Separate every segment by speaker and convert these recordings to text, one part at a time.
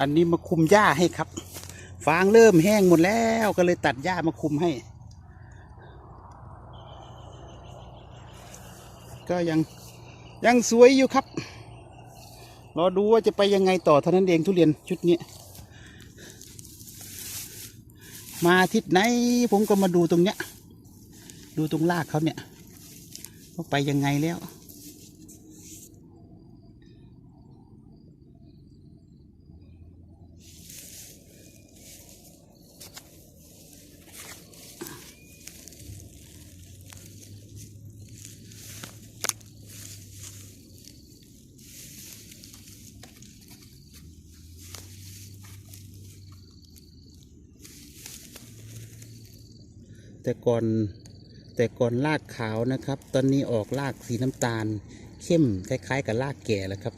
Speaker 1: อันนี้มาคุมหญ้าให้ครับ ฟางเริ่มแห้งหมดแล้วก็เลยตัดหญ้ามาคุมให้ ก็ยังยังสวยอยู่ครับรอดูว่าจะไปยังไงต่อเท่านั้นเองทุเรียนชุดนี้ มาอาทิศไหนผมก็มาดูตรงเนี้ย ดูตรงรากเขาเนี่ยว่าไปยังไงแล้ว แต่ก่อนแต่ก่อนรากขาวนะครับ ตอนนี้ออกรากสีน้ำตาล เข้มคล้าย ๆ กับรากแก่แล้วครับ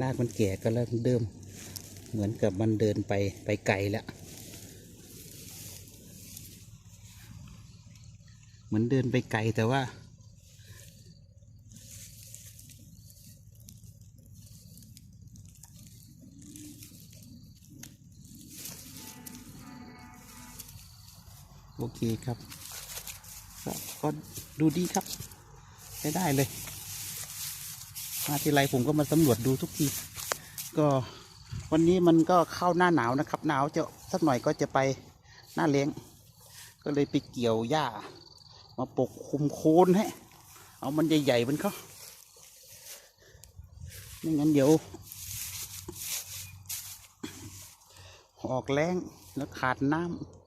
Speaker 1: รากมันแก่ก็เริ่มเดิม เหมือนกับมันเดินไปไปไกลแล้วเหมือนเดินไปไกลแต่ว่า โอเคครับ ก็ดูดีครับใช้ได้เลย มาทีไรผมก็มาสำรวจดูทุกที ก็วันนี้มันก็เข้าหน้าหนาวนะครับ หนาวจะสักหน่อยก็จะไปหน้าเลี้ยง ก็เลยไปเกี่ยวหญ้า มาปกคลุมโคนให้ เอามันใหญ่ๆมันเขาไม่งั้นเดี๋ยว ออกแรงแล้วขาดน้ำ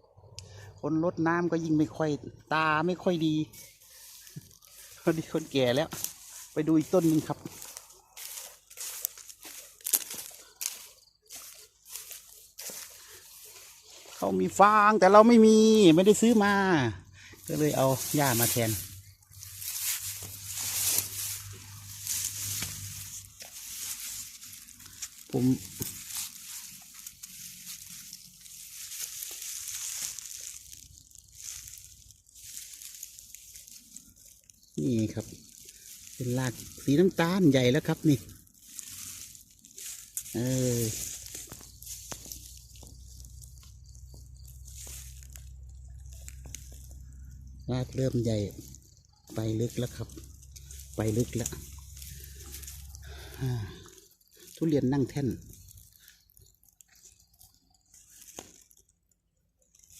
Speaker 1: คนลดน้ำก็ยิ่งไม่ค่อยตาไม่ค่อยดีพอดีคนแก่แล้ว ไปดูอีกต้นหนึ่งครับ เขามีฟางแต่เราไม่มีไม่ได้ซื้อมา ก็เลยเอาหญ้ามาแทนผม นี่ครับ เป็นรากสีน้ำตาลใหญ่แล้วครับนี่ เออรากเริ่มใหญ่ ไปลึกแล้วครับ ไปลึกแล้วทุเรียนนั่งแท่น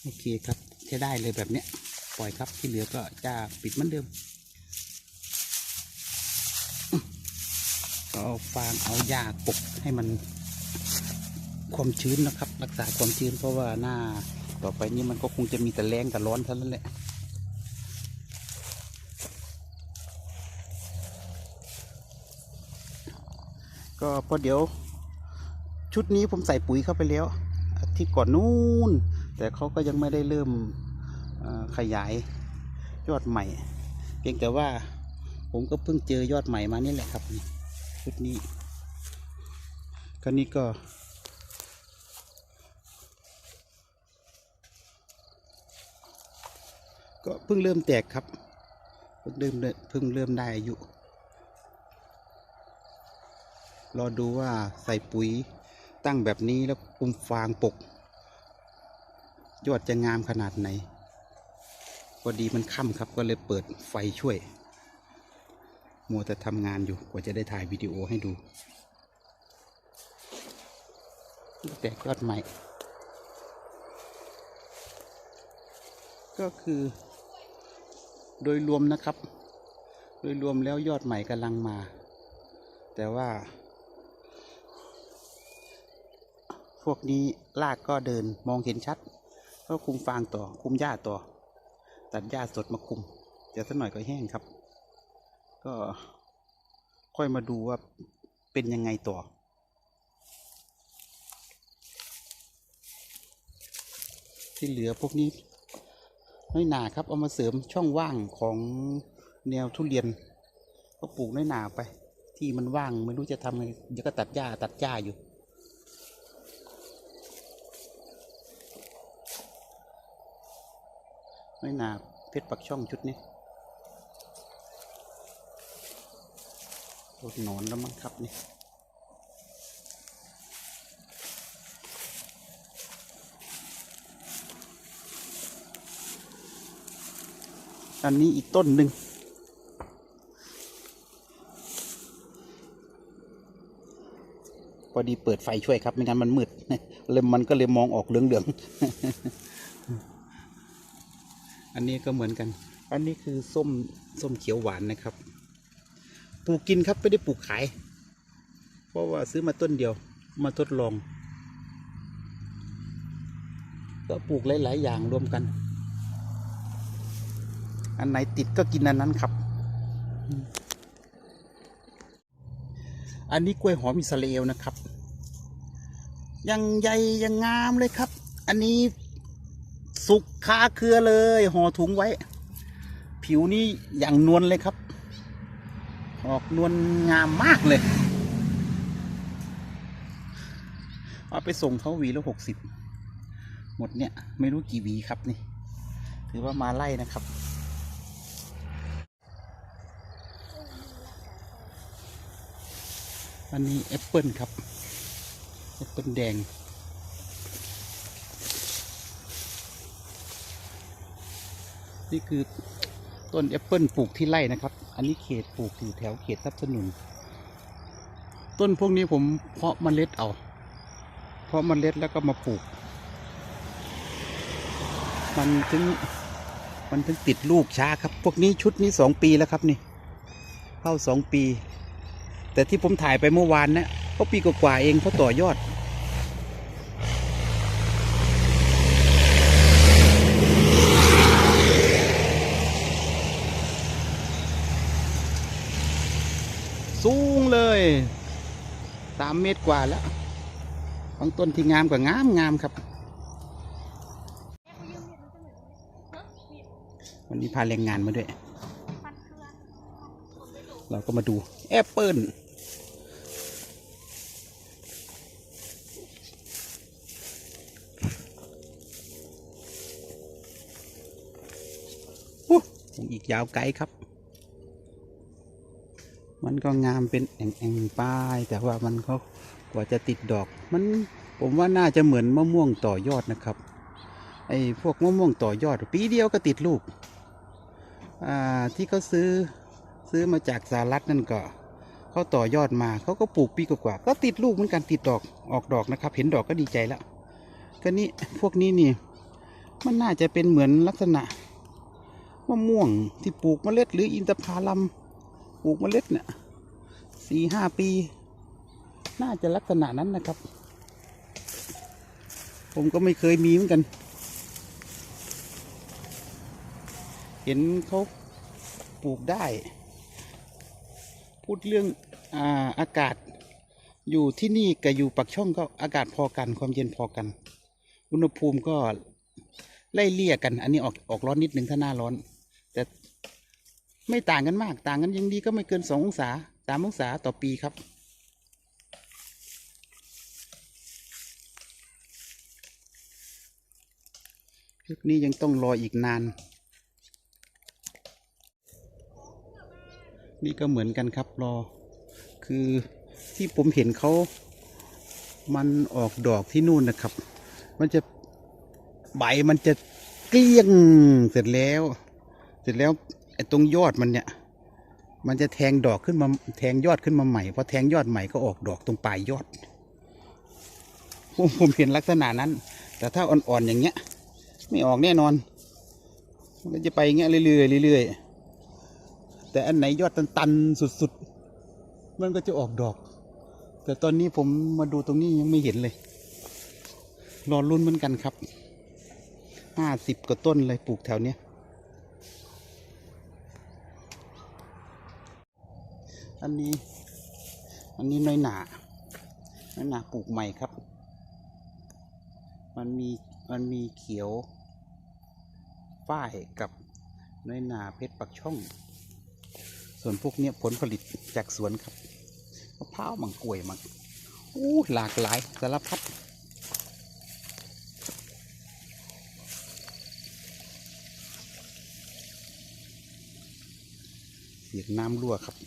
Speaker 1: โอเคครับใช้ได้เลยแบบเนี้ย ปล่อยครับที่เหลือก็จะปิดเหมือนเดิม เอาฟางเอาหญ้าปกให้มันความชื้นนะครับ รักษาความชื้นเพราะว่าหน้าต่อไปนี้มันก็คงจะมีแต่แรงแต่ร้อนเท่านั้นแหละก็พอเดี๋ยว ชุดนี้ผมใส่ปุ๋ยเข้าไปแล้วที่ก่อนนู้นแต่เขาก็ยังไม่ได้เริ่มขยายยอดใหม่ เพียงแต่ว่าผมก็เพิ่งเจอยอดใหม่มานี่แหละครับนี่ ชุดนี้ก็นี่ก็ ก็เพิ่งเริ่มแตกครับ เพิ่งเริ่มเพิ่งเริ่มได้อายุ รอดูว่าใส่ปุ๋ยตั้งแบบนี้แล้วคุมฟางปก ยอดจะงามขนาดไหนพอดีมันค่ำครับก็เลยเปิดไฟช่วย มัวแต่ทำงานอยู่กว่าจะได้ถ่ายวิดีโอให้ดู แตกยอดใหม่ ก็คือ โดยรวมนะครับ โดยรวมแล้วยอดใหม่กำลังมา แต่ว่า พวกนี้ลากก็เดินมองเห็นชัดก็คุมฟางต่อคุมหญ้าต่อ ตัดหญ้าสดมาคุมเดี๋ยวสักหน่อยก็แห้งครับ ก็ค่อยมาดูว่าเป็นยังไงต่อ ที่เหลือพวกนี้น้อยหนาครับ เอามาเสริมช่องว่างของแนวทุเรียน ก็ปลูกน้อยหนาไป ที่มันว่างไม่รู้จะทำไงเดี๋ยวก็ตัดหญ้าตัดหญ้าอยู่น้อยหนาเพชรปักช่องชุดนี้ ต้นหนอนแล้วมั้งครับนี่อันนี้อีกต้นหนึ่งพอดีเปิดไฟช่วยครับ ไม่งั้นมันมืดเลยมันก็เลยมองออกเหลืองๆ อันนี้ก็เหมือนกัน อันนี้คือส้มส้มเขียวหวานนะครับ ปลูกกินครับไม่ได้ปลูกขาย เพราะว่าซื้อมาต้นเดียวมาทดลอง ก็ปลูกหลาย ๆ อย่างรวมกัน อันไหนติดก็กินอันนั้นครับ อันนี้กล้วยหอมอิสราเอลนะครับ ยังใหญ่ยังงามเลยครับ อันนี้สุกคาเครือเลยห่อถุงไว้ ผิวนี่อย่างนวลเลยครับ ออกนวลงามมากเลย เอาไปส่งเขาวีละหกสิบหมดเนี่ย ไม่รู้กี่วีครับนี่ ถือว่ามาไล่นะครับ อันนี้แอปเปิลครับ แอปเปิลแดงนี่คือ ต้นแอปเปิลปลูกที่ไร่นะครับ อันนี้เขตปลูกอยู่แถวเขตทรัพย์สนุน ต้นพวกนี้ผมเพาะเมล็ดเอา เพาะเมล็ดแล้วก็มาปลูก มันถึงมันถึงติดลูกช้าครับ พวกนี้ชุดนี้สองปีแล้วครับนี่ เข้าสองปี แต่ที่ผมถ่ายไปเมื่อวานเนะก็ปีกว่าๆเองเขาต่อยอด สูงเลยสามเมตรกว่าแล้วบางต้นที่งามกว่างามงามครับ วันนี้พาแรงงานมาด้วย เราก็มาดูแอปเปิลอีกยาวไกลครับ มันก็งามเป็นแอ่งๆป้าย แต่ว่ามันก็กว่าจะติดดอก มันผมว่าน่าจะเหมือนมะม่วงต่อยอดนะครับ ไอ้พวกมะม่วงต่อยอด ปีเดียวก็ติดลูก อ่าที่เขาซื้อซื้อมาจากสหรัฐนั่นก็เขาต่อยอดมาเขาก็ปลูกปีกว่าก็ติดลูกเหมือนกันติดดอกออกดอกนะครับ เห็นดอกก็ดีใจแล้วก็นี่พวกนี้นี่มันน่าจะเป็นเหมือนลักษณะมะม่วงที่ปลูกเมล็ดหรืออินทผลัมปลูกเมล็ดเนี่ย สี่ห้าปี น่าจะลักษณะนั้นนะครับ ผมก็ไม่เคยมีเหมือนกัน เห็นเขาปลูกได้ พูดเรื่องอาอากาศอยู่ที่นี่กับอยู่ปักช่องก็อากาศพอกันความเย็นพอกัน อุณหภูมิก็ไล่เลี่ยกัน อันนี้ออกออกร้อนนิดหนึ่งถ้าหน้าร้อน แต่ไม่ต่างกันมาก ต่างกันยังดีก็ไม่เกินสององศา สามองศาต่อปีครับ ชุดนี้ยังต้องรออีกนาน นี่ก็เหมือนกันครับรอ คือที่ผมเห็นเขามันออกดอกที่นู่นนะครับ มันจะใบมันจะเกลี้ยงเสร็จแล้ว เสร็จแล้วไอ้ตรงยอดมันเนี่ย มันจะแทงดอกขึ้นมาแทงยอดขึ้นมาใหม่พอแทงยอดใหม่ก็ออกดอกตรงปลายยอดผมเห็นลักษณะนั้น แต่ถ้าอ่อนๆอย่างเงี้ย ไม่ออกแน่นอน มันจะไปเงี้ยเรื่อยๆเรื่อยๆแต่อันไหนยอดตันๆสุดๆ มันก็จะออกดอก แต่ตอนนี้ผมมาดูตรงนี้ยังไม่เห็นเลย รอรุ่นเหมือนกันครับห้าสิบกว่าต้นเลยปลูกแถวเนี้ย อันนี้ อันนี้น้อยหนาน้อยหนาปลูกใหม่ครับ มันมีมันมีเขียวฝ้ายกับน้อยหนาเพชรปักช่อง ส่วนพวกเนี้ยผลผลิตจากสวนครับมะพร้าวมังกล้วยมังอู้หลากหลายสารพัดเสียงน้ำรั่วครับ